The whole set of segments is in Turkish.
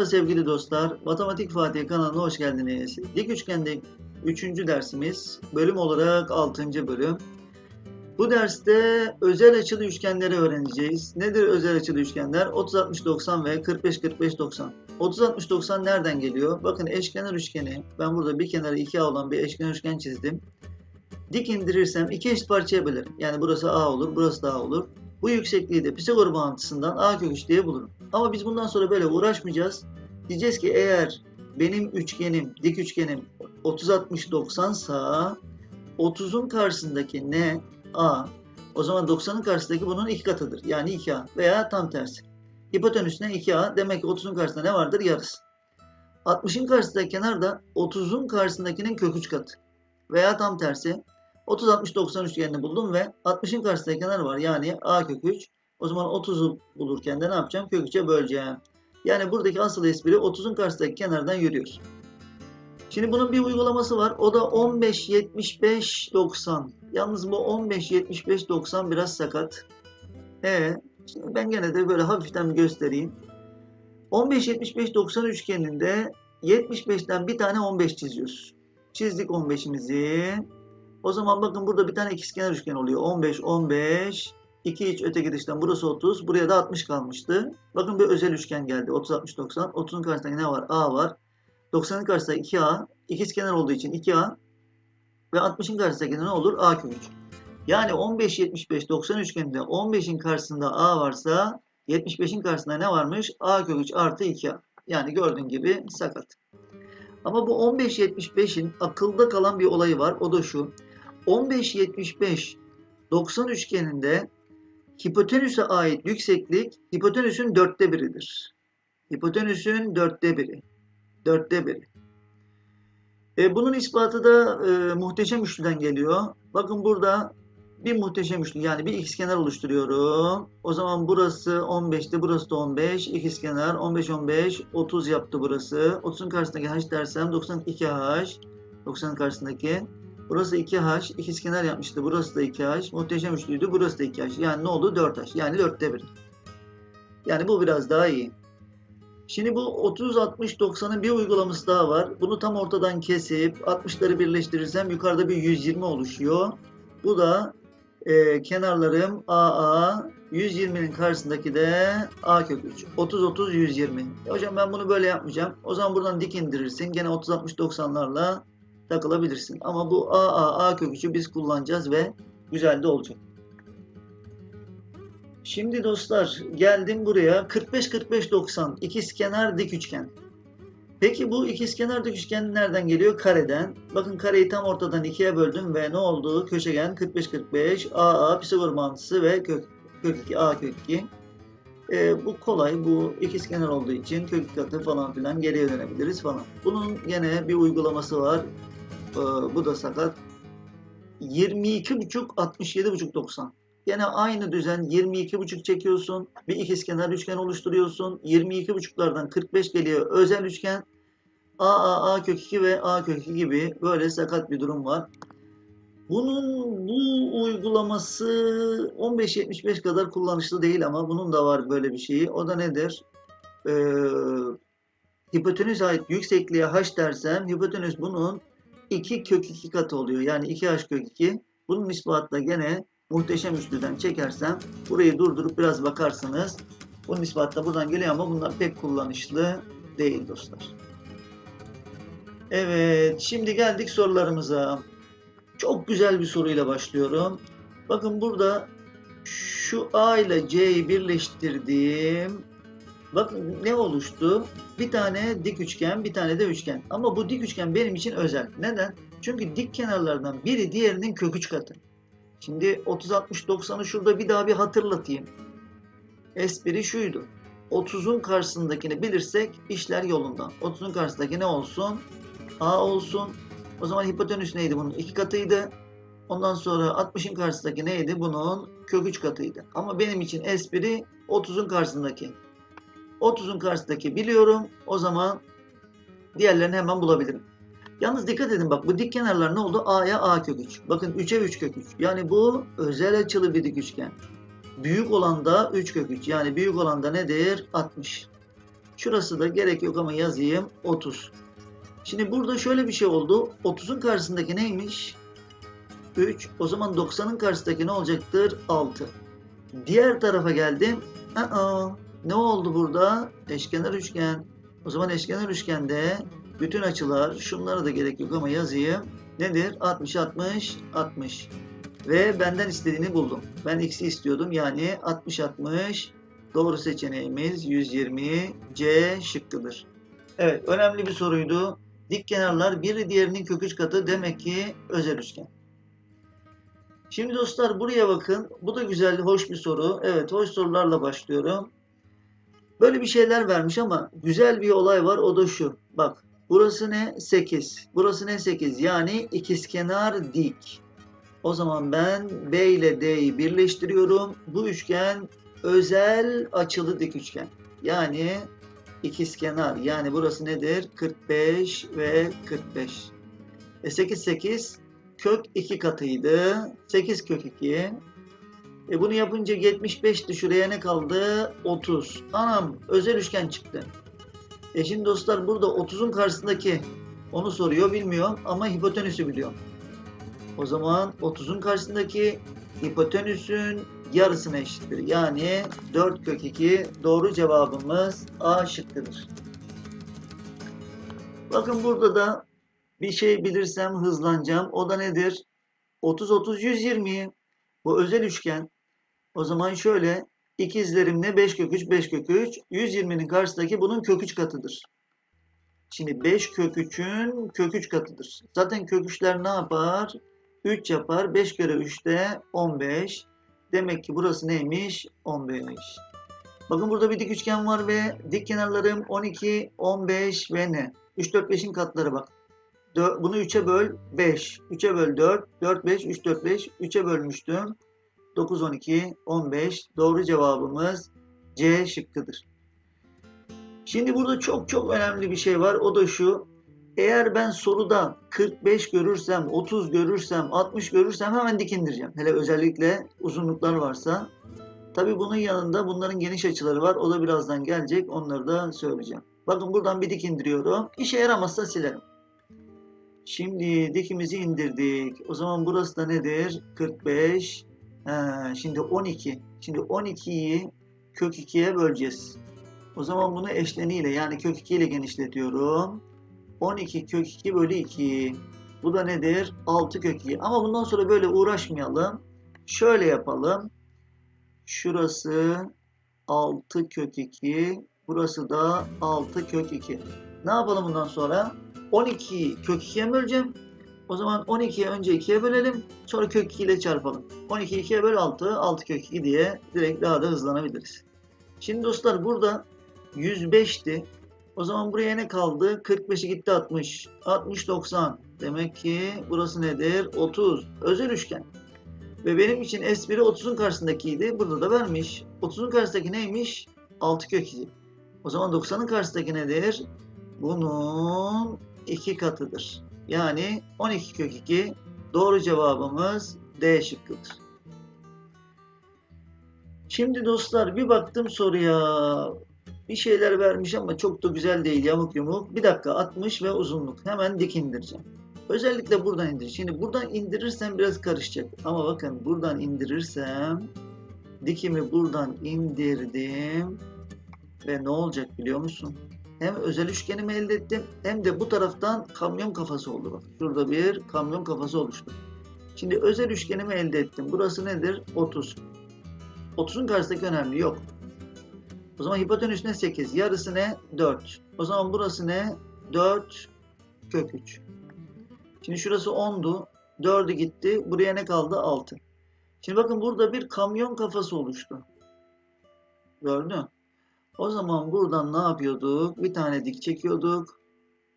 Merhaba sevgili dostlar. Matematik Fatih kanalına hoş geldiniz. Dik üçgende 3. dersimiz. Bölüm olarak 6. bölüm. Bu derste özel açılı üçgenleri öğreneceğiz. Nedir özel açılı üçgenler? 30 60 90 ve 45 45 90. 30 60 90 nereden geliyor? Bakın eşkenar üçgeni. Ben burada bir kenarı 2A olan bir eşkenar üçgen çizdim. Dik indirirsem iki eşit parçaya bölerim. Yani burası A olur, burası da A olur. Bu yüksekliği de Pisagor bağıntısından A kök 3 diye bulurum. Ama biz bundan sonra böyle uğraşmayacağız. Diyeceğiz ki eğer benim üçgenim, dik üçgenim 30 60 90 sa 30'un karşısındaki ne? A. O zaman 90'ın karşısındaki bunun iki katıdır. Yani 2A veya tam tersi. Hipotenüsüne 2A demek ki 30'un karşısında ne vardır? Yarısı. 60'ın karşısındaki kenar da 30'un karşısındakinin kök 3 katı. Veya tam tersi 30 60 90 üçgenini buldum ve 60'ın karşısındaki kenar var. Yani A kök 3. O zaman 30'u bulurken de ne yapacağım? Kök 3'e böleceğim. Yani buradaki asıl espri 30'un karşısındaki kenardan yürüyoruz. Şimdi bunun bir uygulaması var. O da 15 75 90. Yalnız bu 15 75 90 biraz sakat. E şimdi ben gene de böyle hafiften göstereyim. 15 75 90 üçgeninde 75'ten bir tane 15 çiziyoruz. Çizdik 15'imizi. O zaman bakın burada bir tane ikizkenar üçgen oluyor. 15 15 2 iç öteki dıştan burası 30. Buraya da 60 kalmıştı. Bakın bir özel üçgen geldi. 30 60 90. 30'un karşısında ne var? A var. 90'ın karşısında 2A. İkizkenar olduğu için 2A. Ve 60'ın karşısındaki ne olur? A kök 3. Yani 15 75 90 üçgeninde 15'in karşısında A varsa 75'in karşısında ne varmış? A kök 3 artı 2A. Yani gördüğün gibi sakat. Ama bu 15-75'in akılda kalan bir olayı var. O da şu. 15-75 90 üçgeninde hipotenüse ait yükseklik hipotenüsün dörtte biridir. Hipotenüsün dörtte biri. Dörtte biri. E, bunun ispatı da e, muhteşem üçlüden geliyor. Bakın burada bir muhteşem üçlü yani bir ikizkenar oluşturuyorum. O zaman burası 15'ti, burası da 15. İkizkenar 15 15 30 yaptı burası. 30'un karşısındaki h dersem 92 h. 90'ın karşısındaki burası 2h. İkizkenar yapmıştı. Burası da 2h. Muhteşem üçlüydü. Burası da 2h. Yani ne oldu? 4h. Yani 4'te 1. Yani bu biraz daha iyi. Şimdi bu 30 60 90'ın bir uygulaması daha var. Bunu tam ortadan kesip 60'ları birleştirirsem yukarıda bir 120 oluşuyor. Bu da e, kenarlarım AA 120'nin karşısındaki de A kök 3. 30 30 120. E, hocam ben bunu böyle yapmayacağım. O zaman buradan dik indirirsin. Gene 30 60 90'larla takılabilirsin. Ama bu AA A kök 3'ü biz kullanacağız ve güzel de olacak. Şimdi dostlar geldim buraya 45 45 90 ikizkenar dik üçgen. Peki bu ikizkenar dik üçgen nereden geliyor? Kareden. Bakın kareyi tam ortadan ikiye böldüm ve ne oldu? Köşegen 45-45, AA, Pisagor mantısı ve kök, kök 2, A kök 2. Ee, bu kolay. Bu ikizkenar olduğu için kök katı falan filan geriye dönebiliriz falan. Bunun gene bir uygulaması var. Ee, bu da sakat. 22,5, 67,5, 90. Gene aynı düzen 22,5 çekiyorsun. Bir ikizkenar üçgen oluşturuyorsun. 22,5'lardan 45 geliyor özel üçgen. A, A, A kök 2 ve A kök 2 gibi böyle sakat bir durum var. Bunun bu uygulaması 15-75 kadar kullanışlı değil ama bunun da var böyle bir şeyi. O da nedir? Ee, hipotenüs ait yüksekliğe h dersem hipotenüs bunun 2 kök 2 katı oluyor. Yani 2h kök 2. Bunun ispatı da gene muhteşem üçlüden çekersem burayı durdurup biraz bakarsınız. Bunun ispatı da buradan geliyor ama bunlar pek kullanışlı değil dostlar. Evet, şimdi geldik sorularımıza. Çok güzel bir soruyla başlıyorum. Bakın burada şu A ile C'yi birleştirdim. Bakın ne oluştu? Bir tane dik üçgen, bir tane de üçgen. Ama bu dik üçgen benim için özel. Neden? Çünkü dik kenarlardan biri diğerinin kök üç katı. Şimdi 30 60 90'ı şurada bir daha bir hatırlatayım. Espri şuydu. 30'un karşısındakini bilirsek işler yolundan. 30'un karşısındaki ne olsun? A olsun. O zaman hipotenüs neydi bunun? iki katıydı. Ondan sonra 60'ın karşısındaki neydi? Bunun kök 3 katıydı. Ama benim için espri 30'un karşısındaki. 30'un karşısındaki biliyorum. O zaman diğerlerini hemen bulabilirim. Yalnız dikkat edin bak bu dik kenarlar ne oldu? A'ya A kök 3. Bakın 3'e 3 kök 3. Yani bu özel açılı bir dik üçgen. Büyük olan da 3 kök 3. Yani büyük olan da nedir? 60. Şurası da gerek yok ama yazayım 30. Şimdi burada şöyle bir şey oldu. 30'un karşısındaki neymiş? 3. O zaman 90'ın karşısındaki ne olacaktır? 6. Diğer tarafa geldim. Aa, ne oldu burada? Eşkenar üçgen. O zaman eşkenar üçgende bütün açılar, şunlara da gerek yok ama yazayım. Nedir? 60, 60, 60. Ve benden istediğini buldum. Ben x'i istiyordum. Yani 60, 60. Doğru seçeneğimiz 120 C şıkkıdır. Evet, önemli bir soruydu. Dik kenarlar biri diğerinin kök üç katı demek ki özel üçgen. Şimdi dostlar buraya bakın. Bu da güzel, hoş bir soru. Evet, hoş sorularla başlıyorum. Böyle bir şeyler vermiş ama güzel bir olay var. O da şu. Bak, burası ne? 8. Burası ne 8? Yani ikizkenar dik. O zaman ben B ile D'yi birleştiriyorum. Bu üçgen özel açılı dik üçgen. Yani ikizkenar. Yani burası nedir? 45 ve 45. E 8 8 kök 2 katıydı. 8 kök 2. E bunu yapınca 75'ti. Şuraya ne kaldı? 30. Anam özel üçgen çıktı. E şimdi dostlar burada 30'un karşısındaki onu soruyor bilmiyorum ama hipotenüsü biliyorum. O zaman 30'un karşısındaki hipotenüsün yarısına eşittir. Yani 4 kök 2 doğru cevabımız A şıkkıdır. Bakın burada da bir şey bilirsem hızlanacağım. O da nedir? 30 30 120. Bu özel üçgen. O zaman şöyle ikizlerim ne 5 kök 3 5 kök 3 120'nin karşısındaki bunun kök 3 katıdır. Şimdi 5 kök 3'ün kök 3 katıdır. Zaten kök 3'ler ne yapar? 3 yapar. 5 kere 3 de 15. Demek ki burası neymiş? 15. Bakın burada bir dik üçgen var ve dik kenarlarım 12, 15 ve ne? 3, 4, 5'in katları bak. Bunu 3'e böl 5. 3'e böl 4. 4, 5, 3, 4, 5. 3'e bölmüştüm. 9, 12, 15. Doğru cevabımız C şıkkıdır. Şimdi burada çok çok önemli bir şey var. O da şu. Eğer ben soruda 45 görürsem, 30 görürsem, 60 görürsem hemen dik indireceğim. Hele özellikle uzunluklar varsa. Tabi bunun yanında bunların geniş açıları var. O da birazdan gelecek. Onları da söyleyeceğim. Bakın buradan bir dik indiriyorum. İşe yaramazsa silerim. Şimdi dikimizi indirdik. O zaman burası da nedir? 45. He, şimdi 12. Şimdi 12'yi kök 2'ye böleceğiz. O zaman bunu eşleniyle yani kök 2 ile genişletiyorum. 12 kök 2 bölü 2. Bu da nedir? 6 kök 2. Ama bundan sonra böyle uğraşmayalım. Şöyle yapalım. Şurası 6 kök 2. Burası da 6 kök 2. Ne yapalım bundan sonra? 12'yi kök 2'ye böleceğim. O zaman 12'ye önce 2'ye bölelim. Sonra kök 2 ile çarpalım. 12 2'ye böl 6. 6 kök 2 diye direkt daha da hızlanabiliriz. Şimdi dostlar burada 105'ti. O zaman buraya ne kaldı? 45'i gitti 60. 60 90. Demek ki burası nedir? 30. Özel üçgen. Ve benim için S1'i 30'un karşısındakiydi. Burada da vermiş. 30'un karşısındaki neymiş? 6 kök 2. O zaman 90'ın karşısındaki nedir? Bunun 2 katıdır. Yani 12 kök 2. Doğru cevabımız D şıkkıdır. Şimdi dostlar bir baktım soruya. Bir şeyler vermiş ama çok da güzel değil yamuk yumuk. Bir dakika 60 ve uzunluk. Hemen dik indireceğim. Özellikle buradan indir. Şimdi buradan indirirsem biraz karışacak. Ama bakın buradan indirirsem dikimi buradan indirdim. Ve ne olacak biliyor musun? Hem özel üçgenimi elde ettim hem de bu taraftan kamyon kafası oldu bak. Şurada bir kamyon kafası oluştu. Şimdi özel üçgenimi elde ettim. Burası nedir? 30. 30'un karşısındaki önemli yok. O zaman hipotenüs ne 8? Yarısı ne? 4. O zaman burası ne? 4 kök 3. Şimdi şurası 10'du. 4'ü gitti. Buraya ne kaldı? 6. Şimdi bakın burada bir kamyon kafası oluştu. Gördün mü? O zaman buradan ne yapıyorduk? Bir tane dik çekiyorduk.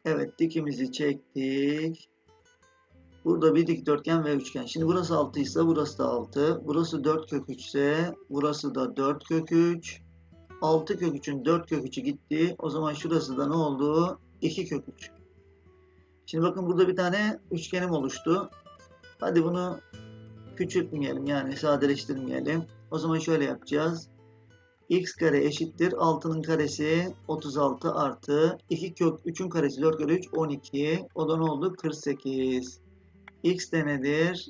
Evet dikimizi çektik. Burada bir dikdörtgen ve üçgen. Şimdi burası 6 ise burası da 6. Burası 4 kök 3 ise burası da 4 kök 3. 6 kök 3'ün 4 kök 3'ü gitti. O zaman şurası da ne oldu? 2 kök 3. Şimdi bakın burada bir tane üçgenim oluştu. Hadi bunu küçültmeyelim yani sadeleştirmeyelim. O zaman şöyle yapacağız. X kare eşittir 6'nın karesi 36 artı 2 kök 3'ün karesi 4 kere 3 12. O da ne oldu? 48. x de nedir?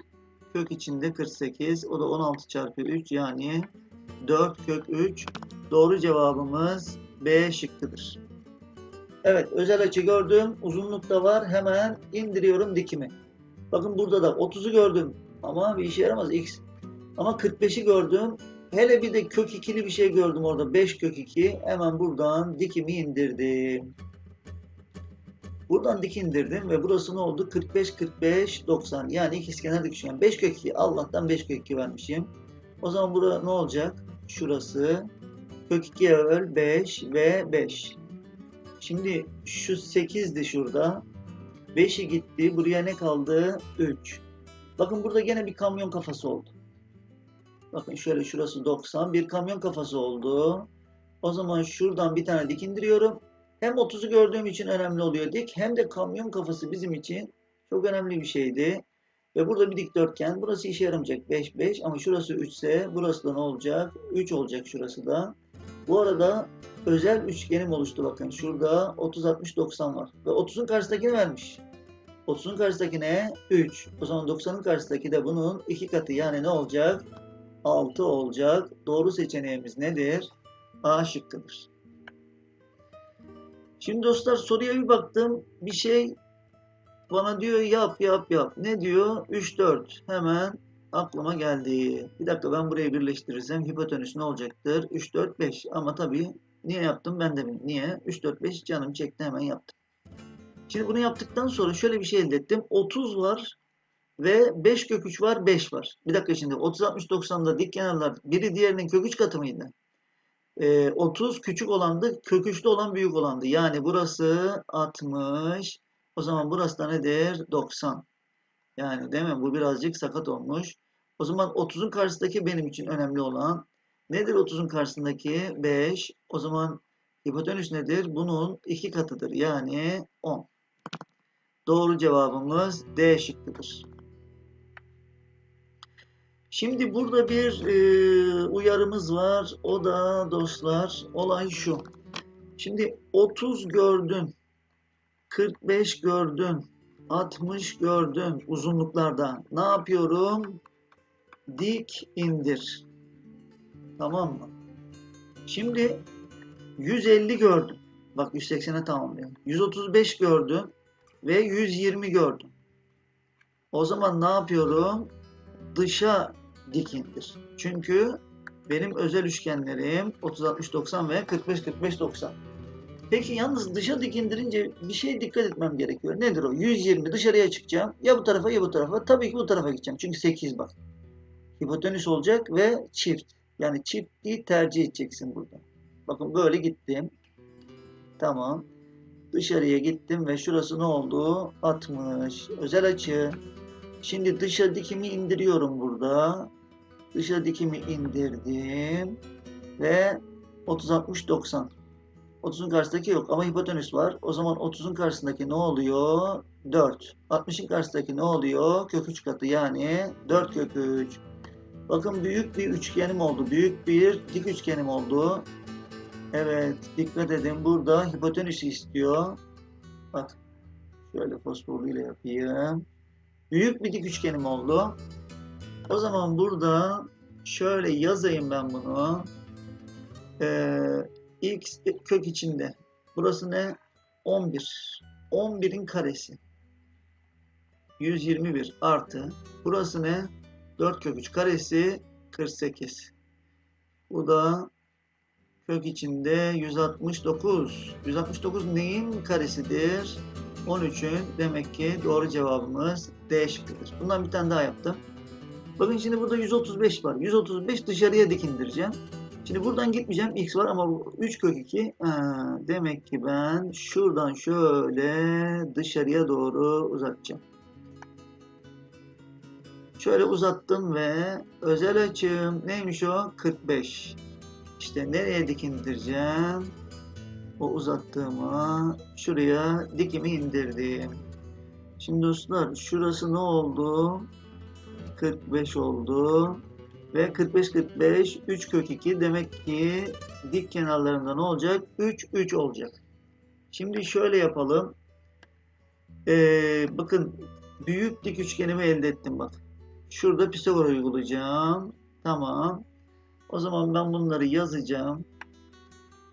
Kök içinde 48. O da 16 çarpı 3 yani 4 kök 3. Doğru cevabımız B şıkkıdır. Evet özel açı gördüm. Uzunluk da var. Hemen indiriyorum dikimi. Bakın burada da 30'u gördüm. Ama bir işe yaramaz x. Ama 45'i gördüm. Hele bir de kök ikili bir şey gördüm orada. 5 kök 2. Hemen buradan dikimi indirdim. Buradan dik indirdim ve burası ne oldu? 45, 45, 90. Yani ikizkenar dik üçgen. 5 kök 2. Allah'tan 5 kök 2 vermişim. O zaman burada ne olacak? Şurası. Kök 2'ye öl 5 ve 5. Şimdi şu 8'di şurada. 5'i gitti. Buraya ne kaldı? 3. Bakın burada gene bir kamyon kafası oldu. Bakın şöyle şurası 90. Bir kamyon kafası oldu. O zaman şuradan bir tane dik indiriyorum. Hem 30'u gördüğüm için önemli oluyor dik. Hem de kamyon kafası bizim için çok önemli bir şeydi. Ve burada bir dikdörtgen. Burası işe yaramayacak 5 5 ama şurası 3 ise burası da ne olacak? 3 olacak şurası da. Bu arada özel üçgenim oluştu bakın. Şurada 30 60 90 var. Ve 30'un karşısındakini vermiş. 30'un karşısındakine 3. O zaman 90'ın karşısındaki de bunun iki katı. Yani ne olacak? 6 olacak. Doğru seçeneğimiz nedir? A şıkkıdır. Şimdi dostlar soruya bir baktım. Bir şey bana diyor yap yap yap. Ne diyor? 3 4. Hemen aklıma geldi. Bir dakika ben burayı birleştirirsem hipotenüs ne olacaktır? 3 4 5. Ama tabii niye yaptım ben de bilmiyorum. Niye? 3 4 5 canım çekti hemen yaptım. Şimdi bunu yaptıktan sonra şöyle bir şey elde ettim. 30 var ve 5 kök 3 var 5 var. Bir dakika şimdi 30 60 90'da dik kenarlar biri diğerinin kök 3 katı mıydı? Ee, 30 küçük olandı, kök 3'te olan büyük olandı. Yani burası 60. O zaman burası da nedir? 90. Yani değil mi? Bu birazcık sakat olmuş. O zaman 30'un karşısındaki benim için önemli olan nedir 30'un karşısındaki? 5. O zaman hipotenüs nedir? Bunun iki katıdır. Yani 10. Doğru cevabımız D şıkkıdır. Şimdi burada bir e, uyarımız var. O da dostlar olay şu. Şimdi 30 gördün, 45 gördün, 60 gördün uzunluklarda. Ne yapıyorum? Dik indir. Tamam mı? Şimdi 150 gördüm. Bak 180'e tamamlıyor. 135 gördüm ve 120 gördüm. O zaman ne yapıyorum? Dışa dik indir. Çünkü benim özel üçgenlerim 30 60 90 ve 45 45 90. Peki yalnız dışa dik indirince bir şeye dikkat etmem gerekiyor. Nedir o? 120 dışarıya çıkacağım. Ya bu tarafa ya bu tarafa. Tabii ki bu tarafa gideceğim. Çünkü 8 bak. Hipotenüs olacak ve çift. Yani çiftliği tercih edeceksin burada. Bakın böyle gittim. Tamam. Dışarıya gittim ve şurası ne oldu? 60. Özel açı. Şimdi dışa dikimi indiriyorum burada. Dışa dikimi indirdim. Ve 30 60 90. 30'un karşısındaki yok ama hipotenüs var. O zaman 30'un karşısındaki ne oluyor? 4. 60'ın karşısındaki ne oluyor? Kök 3 katı yani 4 kök 3. Bakın büyük bir üçgenim oldu. Büyük bir dik üçgenim oldu. Evet dikkat edin burada hipotenüsü istiyor. Bak şöyle fosforluyla yapayım. Büyük bir dik üçgenim oldu. O zaman burada şöyle yazayım ben bunu. Ee, x kök içinde. Burası ne? 11. 11'in karesi. 121 artı. Burası ne? 4 kök 3 karesi 48. Bu da kök içinde 169. 169 neyin karesidir? 13'ün demek ki doğru cevabımız D şıkkıdır. Bundan bir tane daha yaptım. Bakın şimdi burada 135 var. 135 dışarıya dik indireceğim. Şimdi buradan gitmeyeceğim. X var ama bu 3 kök 2. Ha, demek ki ben şuradan şöyle dışarıya doğru uzatacağım. Şöyle uzattım ve özel açım neymiş o? 45. İşte nereye dik indireceğim? O uzattığıma şuraya dikimi indirdim. Şimdi dostlar şurası ne oldu? 45 oldu. Ve 45 45 3 kök 2 demek ki dik kenarlarında ne olacak? 3 3 olacak. Şimdi şöyle yapalım. Ee, bakın büyük dik üçgenimi elde ettim bak. Şurada Pisagor uygulayacağım. Tamam. O zaman ben bunları yazacağım.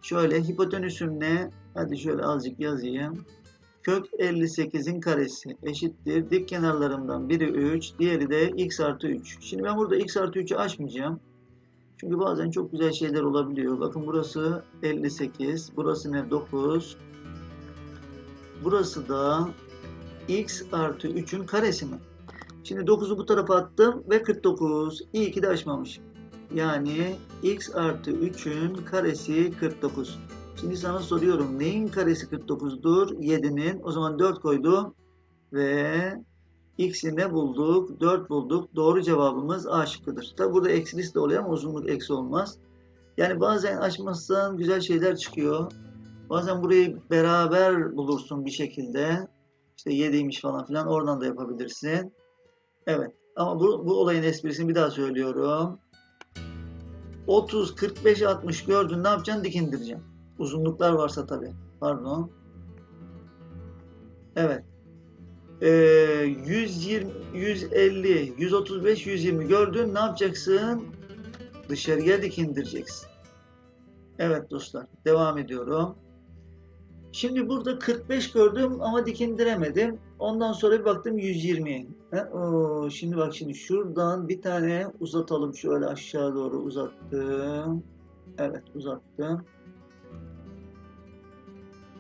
Şöyle hipotenüsüm ne? Hadi şöyle azıcık yazayım. Kök 58'in karesi eşittir. Dik kenarlarımdan biri 3, diğeri de x artı 3. Şimdi ben burada x artı 3'ü açmayacağım. Çünkü bazen çok güzel şeyler olabiliyor. Bakın burası 58, burası ne 9. Burası da x artı 3'ün karesi mi? Şimdi 9'u bu tarafa attım ve 49. İyi ki de açmamışım. Yani x artı 3'ün karesi 49. Şimdi sana soruyorum neyin karesi 49'dur? 7'nin. O zaman 4 koydum ve x'i ne bulduk? 4 bulduk. Doğru cevabımız A şıkkıdır. Tabi burada eksilisi de oluyor ama uzunluk eksi olmaz. Yani bazen açmazsan güzel şeyler çıkıyor. Bazen burayı beraber bulursun bir şekilde. İşte 7'ymiş falan filan oradan da yapabilirsin. Evet ama bu, bu olayın esprisini bir daha söylüyorum. 30, 45, 60 gördün ne yapacaksın? Dik indireceksin. Uzunluklar varsa tabii. Pardon. Evet. Ee, 120, 150, 135, 120 gördün ne yapacaksın? Dışarıya dik indireceksin. Evet dostlar devam ediyorum. Şimdi burada 45 gördüm ama dik indiremedim. Ondan sonra bir baktım 120. He, oo, şimdi bak şimdi şuradan bir tane uzatalım şöyle aşağı doğru uzattım. Evet uzattım.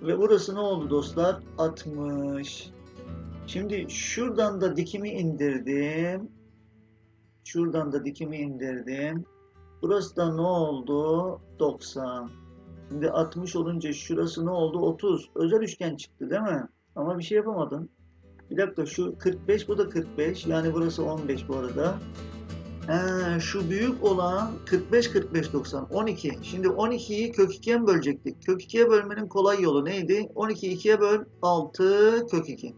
Ve burası ne oldu dostlar? 60. Şimdi şuradan da dikimi indirdim. Şuradan da dikimi indirdim. Burası da ne oldu? 90. Şimdi 60 olunca şurası ne oldu? 30. Özel üçgen çıktı değil mi? Ama bir şey yapamadım. Bir dakika şu 45 bu da 45. Yani burası 15 bu arada. He, şu büyük olan 45 45 90 12. Şimdi 12'yi kök 2'ye mi bölecektik? Kök 2'ye bölmenin kolay yolu neydi? 12'yi 2'ye böl 6 kök 2.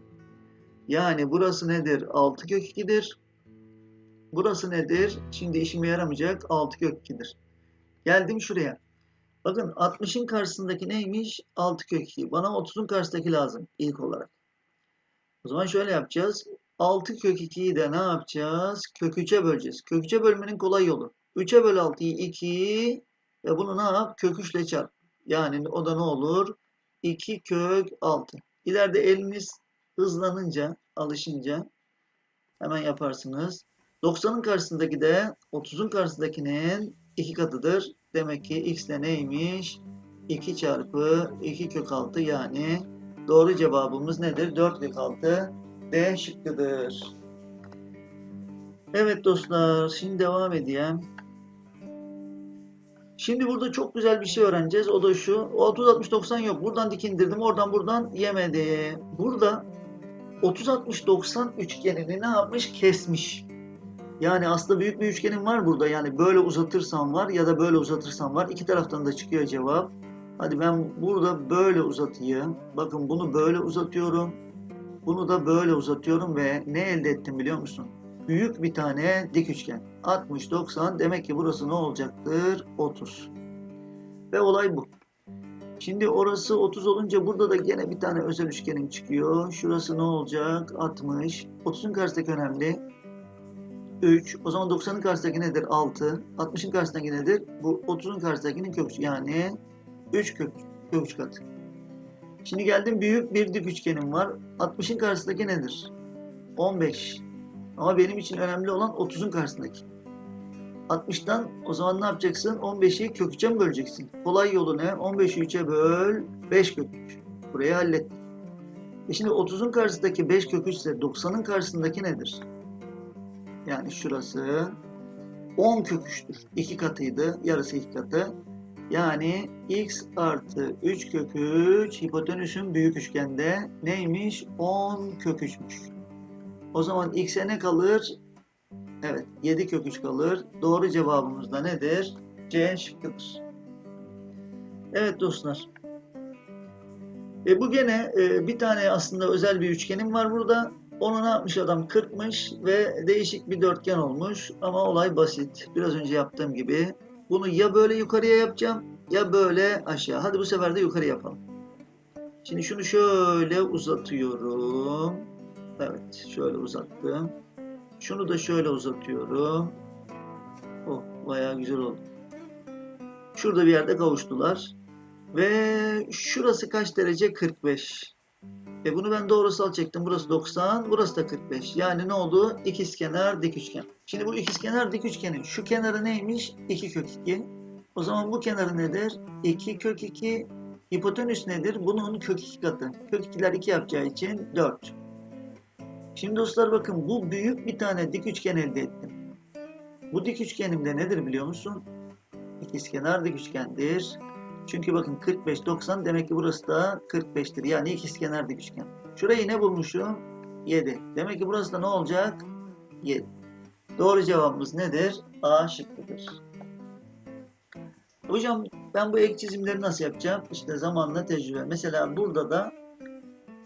Yani burası nedir? 6 kök 2'dir. Burası nedir? Şimdi işime yaramayacak 6 kök 2'dir. Geldim şuraya. Bakın 60'ın karşısındaki neymiş? 6 kök 2. Bana 30'un karşısındaki lazım ilk olarak. O zaman şöyle yapacağız. 6 kök 2'yi de ne yapacağız? Kök 3'e böleceğiz. Kök 3'e bölmenin kolay yolu. 3'e böl 6'yı 2 ve bunu ne yap? Kök 3 ile çarp. Yani o da ne olur? 2 kök 6. İleride eliniz hızlanınca, alışınca hemen yaparsınız. 90'ın karşısındaki de 30'un karşısındakinin 2 katıdır. Demek ki x de neymiş? 2 çarpı 2 kök 6 yani doğru cevabımız nedir? 4 kök 6 D şıkkıdır. Evet dostlar şimdi devam edeyim. Şimdi burada çok güzel bir şey öğreneceğiz. O da şu. 30 60 90 yok. Buradan dik indirdim. Oradan buradan yemedi. Burada 30 60 90 üçgenini ne yapmış? Kesmiş. Yani aslında büyük bir üçgenim var burada. Yani böyle uzatırsam var ya da böyle uzatırsam var. İki taraftan da çıkıyor cevap. Hadi ben burada böyle uzatayım. Bakın bunu böyle uzatıyorum. Bunu da böyle uzatıyorum ve ne elde ettim biliyor musun? Büyük bir tane dik üçgen. 60 90 demek ki burası ne olacaktır? 30. Ve olay bu. Şimdi orası 30 olunca burada da gene bir tane özel üçgenim çıkıyor. Şurası ne olacak? 60. 30'un karşısındaki önemli. 3. O zaman 90'ın karşısındaki nedir? 6. 60'ın karşısındaki nedir? Bu 30'un karşısındakinin kök yani 3 kök, kök 3 katı. Şimdi geldim büyük bir dik üçgenim var. 60'ın karşısındaki nedir? 15. Ama benim için önemli olan 30'un karşısındaki. 60'tan o zaman ne yapacaksın? 15'i kök 3'e mi böleceksin? Kolay yolu ne? 15'i 3'e böl 5 kök 3. Burayı hallettik. E şimdi 30'un karşısındaki 5 kök 3 ise 90'ın karşısındaki nedir? Yani şurası 10 kök 3'tür. 2 katıydı. Yarısı 2 katı. Yani x artı 3 kök 3 hipotenüsün büyük üçgende neymiş? 10 kök 3'müş. O zaman x'e ne kalır? Evet 7 kök 3 kalır. Doğru cevabımız da nedir? C şıkkıdır. Evet dostlar. E bu gene e, bir tane aslında özel bir üçgenim var burada. Onu ne yapmış adam? Kırpmış ve değişik bir dörtgen olmuş. Ama olay basit. Biraz önce yaptığım gibi. Bunu ya böyle yukarıya yapacağım ya böyle aşağı. Hadi bu sefer de yukarı yapalım. Şimdi şunu şöyle uzatıyorum. Evet, şöyle uzattım. Şunu da şöyle uzatıyorum. Oh, bayağı güzel oldu. Şurada bir yerde kavuştular. Ve şurası kaç derece? 45. E bunu ben doğrusal çektim. Burası 90, burası da 45. Yani ne oldu? İkizkenar dik üçgen. Şimdi bu ikizkenar dik üçgenin şu kenarı neymiş? 2 kök 2. O zaman bu kenarı nedir? 2 kök 2. Hipotenüs nedir? Bunun kök 2 katı. Kök 2'ler 2 yapacağı için 4. Şimdi dostlar bakın bu büyük bir tane dik üçgen elde ettim. Bu dik üçgenimde nedir biliyor musun? İkizkenar dik üçgendir. Çünkü bakın 45 90 demek ki burası da 45'tir. Yani ikizkenar dik üçgen. Şurayı ne bulmuşum? 7. Demek ki burası da ne olacak? 7. Doğru cevabımız nedir? A şıkkıdır. Hocam ben bu ek çizimleri nasıl yapacağım? İşte zamanla tecrübe. Mesela burada da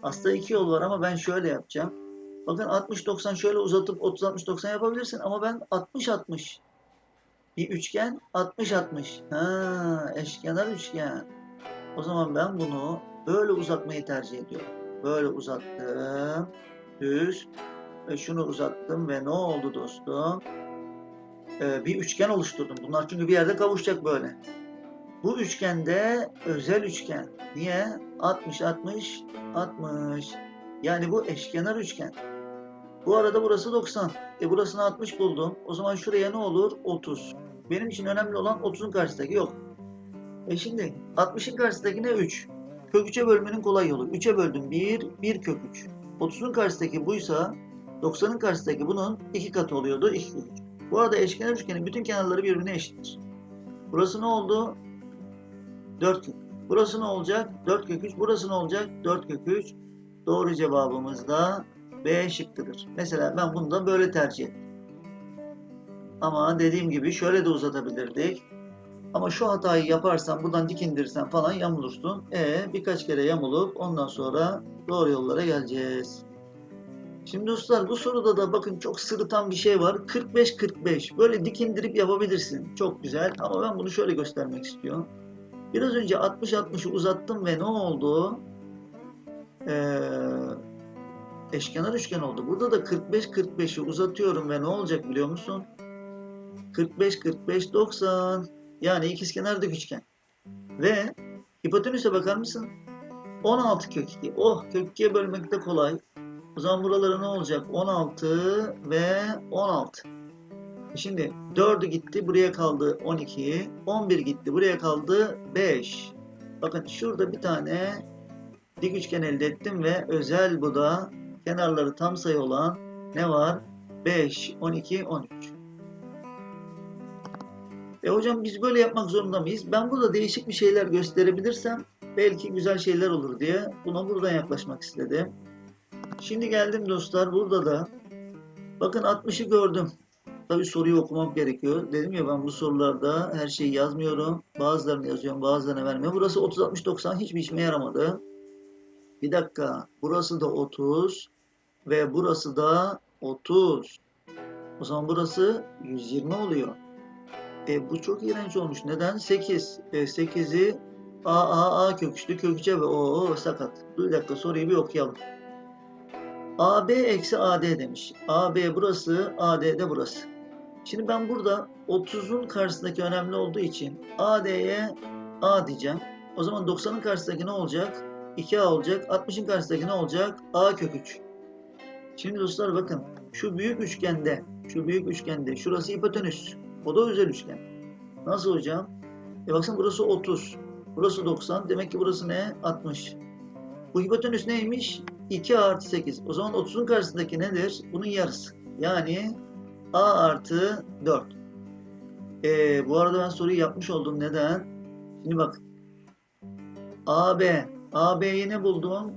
aslında iki yol var ama ben şöyle yapacağım. Bakın 60-90 şöyle uzatıp 30-60-90 yapabilirsin ama ben 60-60 bir üçgen 60-60. Ha, eşkenar üçgen. O zaman ben bunu böyle uzatmayı tercih ediyorum. Böyle uzattım. Düz. Şunu uzattım ve ne oldu dostum? Ee, bir üçgen oluşturdum. Bunlar çünkü bir yerde kavuşacak böyle. Bu üçgende özel üçgen. Niye? 60 60 60. Yani bu eşkenar üçgen. Bu arada burası 90. E burasını 60 buldum. O zaman şuraya ne olur? 30. Benim için önemli olan 30'un karşısındaki yok. E şimdi 60'ın karşısındaki ne? 3. Kök 3'e bölmenin kolay yolu. 3'e böldüm 1, 1 kök 3. 30'un karşısındaki buysa 90'ın karşısındaki bunun 2 katı oluyordu. 2 kök 3. Bu arada eşkenar üçgenin bütün kenarları birbirine eşittir. Burası ne oldu? 4 kök. Burası ne olacak? 4 kök 3. Burası ne olacak? 4 kök 3. Doğru cevabımız da B şıkkıdır. Mesela ben bunu da böyle tercih ettim. Ama dediğim gibi şöyle de uzatabilirdik. Ama şu hatayı yaparsan buradan dik indirsen falan yamulursun. E birkaç kere yamulup ondan sonra doğru yollara geleceğiz. Şimdi dostlar bu soruda da bakın çok sırıtan bir şey var. 45-45 böyle dik indirip yapabilirsin. Çok güzel ama ben bunu şöyle göstermek istiyorum. Biraz önce 60-60'ı uzattım ve ne oldu? Ee, eşkenar üçgen oldu. Burada da 45-45'i uzatıyorum ve ne olacak biliyor musun? 45 45 90 yani ikizkenar dik üçgen. Ve hipotenüse bakar mısın? 16 kök 2. Oh kök 2'ye bölmek de kolay. O zaman buralara ne olacak? 16 ve 16. Şimdi 4'ü gitti buraya kaldı 12. 11 gitti buraya kaldı 5. Bakın şurada bir tane dik üçgen elde ettim ve özel bu da kenarları tam sayı olan ne var? 5, 12, 13. E hocam biz böyle yapmak zorunda mıyız? Ben burada değişik bir şeyler gösterebilirsem belki güzel şeyler olur diye buna buradan yaklaşmak istedim. Şimdi geldim dostlar burada da bakın 60'ı gördüm. Tabi soruyu okumam gerekiyor. Dedim ya ben bu sorularda her şeyi yazmıyorum. Bazılarını yazıyorum bazılarını vermiyorum. Burası 30 60 90 hiçbir işime yaramadı. Bir dakika. Burası da 30 ve burası da 30. O zaman burası 120 oluyor. E, bu çok iğrenç olmuş. Neden? 8. E, 8'i A, A, A köküçlü kökçe ve O, O sakat. Bir dakika soruyu bir okuyalım. AB eksi AD demiş. AB burası, AD de burası. Şimdi ben burada 30'un karşısındaki önemli olduğu için AD'ye A diyeceğim. O zaman 90'ın karşısındaki ne olacak? 2A olacak. 60'ın karşısındaki ne olacak? A kök 3. Şimdi dostlar bakın. Şu büyük üçgende, şu büyük üçgende şurası hipotenüs. O da özel üçgen. Nasıl hocam? E baksana burası 30. Burası 90. Demek ki burası ne? 60. Bu hipotenüs neymiş? 2 artı 8. O zaman 30'un karşısındaki nedir? Bunun yarısı. Yani A artı 4. E, bu arada ben soruyu yapmış oldum. Neden? Şimdi bak. AB. AB'yi ne buldum?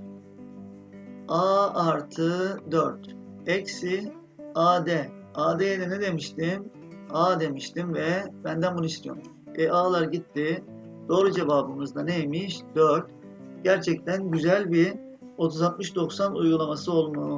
A artı 4. Eksi AD. AD'ye de ne demiştim? A demiştim ve benden bunu istiyormuş. E A'lar gitti. Doğru cevabımız da neymiş? 4. Gerçekten güzel bir 30-60-90 uygulaması olmuş.